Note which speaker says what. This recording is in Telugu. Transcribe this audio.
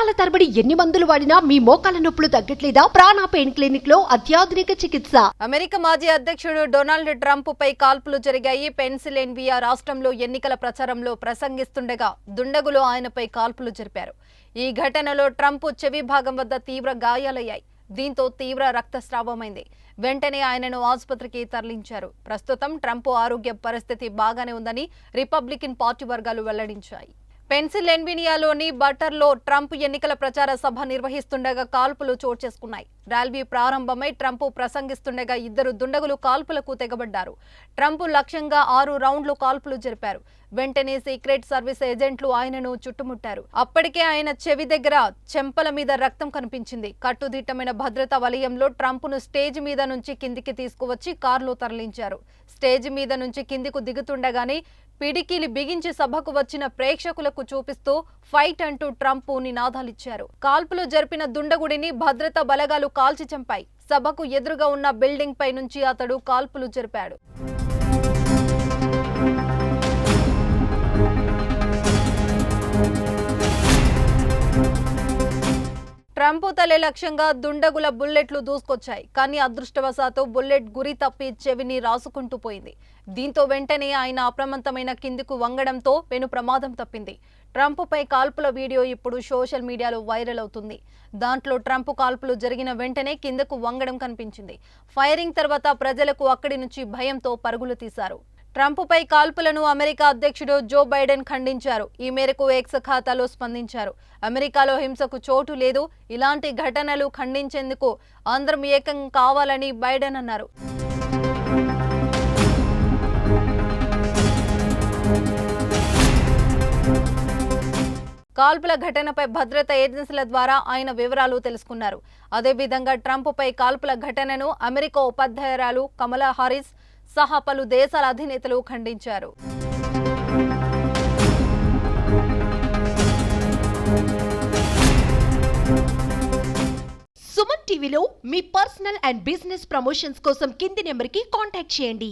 Speaker 1: సంవత్సరాల తరబడి ఎన్ని మందులు వాడినా మీ మోకాల నొప్పులు తగ్గట్లేదా? ప్రాణ పెయిన్ క్లినిక్లో అత్యాధునిక చికిత్స.
Speaker 2: అమెరికా మాజీ అధ్యక్షుడు డొనాల్డ్ ట్రంప్ పై కాల్పులు జరిగాయి. పెన్సిల్వేనియా రాష్ట్రంలో ఎన్నికల ప్రచారంలో ప్రసంగిస్తుండగా దుండగులు ఆయనపై కాల్పులు జరిపారు. ఈ ఘటనలో ట్రంప్ చెవి భాగం వద్ద తీవ్ర గాయాలయ్యాయి. దీంతో తీవ్ర రక్తస్రావమైంది. వెంటనే ఆయనను ఆసుపత్రికి తరలించారు. ప్రస్తుతం ట్రంప్ ఆరోగ్య పరిస్థితి బాగానే ఉందని రిపబ్లికన్ పార్టీ వర్గాలు వెల్లడించాయి. పెన్సిల్వేనియాలోని బటర్లో ట్రంప్ ఎన్నికల ప్రచార సభ నిర్వహిస్తుండగా కాల్పులు చోటు చేసుకున్నాయి. ర్యాలీ ప్రారంభమై ట్రంప్ ప్రసంగిస్తుండగా ఇద్దరు దుండగులు కాల్పులకు తెగబడ్డారు. ట్రంప్ లక్ష్యంగా ఆరు రౌండ్లు కాల్పులు జరిపారు. వెంటనే సీక్రెట్ సర్వీస్ ఏజెంట్లు ఆయనను చుట్టుముట్టారు. అప్పటికే ఆయన చెవి దగ్గర చెంపల మీద రక్తం కనిపించింది. కట్టుదిట్టమైన భద్రతా వలయంలో ట్రంప్ను స్టేజ్ మీద నుంచి కిందికి తీసుకువచ్చి కారులో తరలించారు. స్టేజ్ మీద నుంచి కిందికు దిగుతుండగానే పిడికిలి బిగించి సభకు వచ్చిన ప్రేక్షకులకు చూపిస్తూ ఫైట్ అంటూ ట్రంప్ నినాదాలిచ్చారు. కాల్పులు జరిపిన దుండగుడిని భద్రతా బలగాలు కాల్చి చంపాయి. సభకు ఎదురుగా ఉన్న బిల్డింగ్ పై నుంచి అతడు కాల్పులు జరిపాడు. ట్రంప్ తలే లక్ష్యంగా దుండగుల బుల్లెట్లు దూసుకొచ్చాయి. కానీ అదృష్టవశాత్తు బుల్లెట్ గురి తప్పి చెవిని రాసుకుంటూ పోయింది. దీంతో వెంటనే ఆయన అప్రమత్తమైన కిందికు వంగడంతో పెను ప్రమాదం తప్పింది. ట్రంప్ పై కాల్పుల వీడియో ఇప్పుడు సోషల్ మీడియాలో వైరల్ అవుతుంది. దాంట్లో ట్రంప్ కాల్పులు జరిగిన వెంటనే కిందకు వంగడం కనిపించింది. ఫైరింగ్ తర్వాత ప్రజలకు అక్కడి నుంచి భయంతో పరుగులు తీశారు. ట్రంప్పై కాల్పులను అమెరికా అధ్యక్షుడు జో బైడెన్ ఖండించారు. ఈ మేరకు ఎక్స్ ఖాతాలో స్పందించారు. అమెరికాలో హింసకు చోటు లేదు. ఇలాంటి ఘటనలు ఖండించేందుకు అందరం ఏకం కావాలని బైడెన్ అన్నారు. కాల్పుల ఘటనపై భద్రతా ఏజెన్సీల ద్వారా ఆయన వివరాలు తెలుసుకున్నారు. అదేవిధంగా ట్రంప్పై కాల్పుల ఘటనను అమెరికా ఉపాధ్యాయురాలు కమలా హారిస్ సహా పలు దేశాల అధినేతలు ఖండించారు.
Speaker 1: సుమన్ టీవీలో మీ పర్సనల్ అండ్ బిజినెస్ ప్రమోషన్స్ కోసం కింది నెంబర్కి కాంటాక్ట్ చేయండి.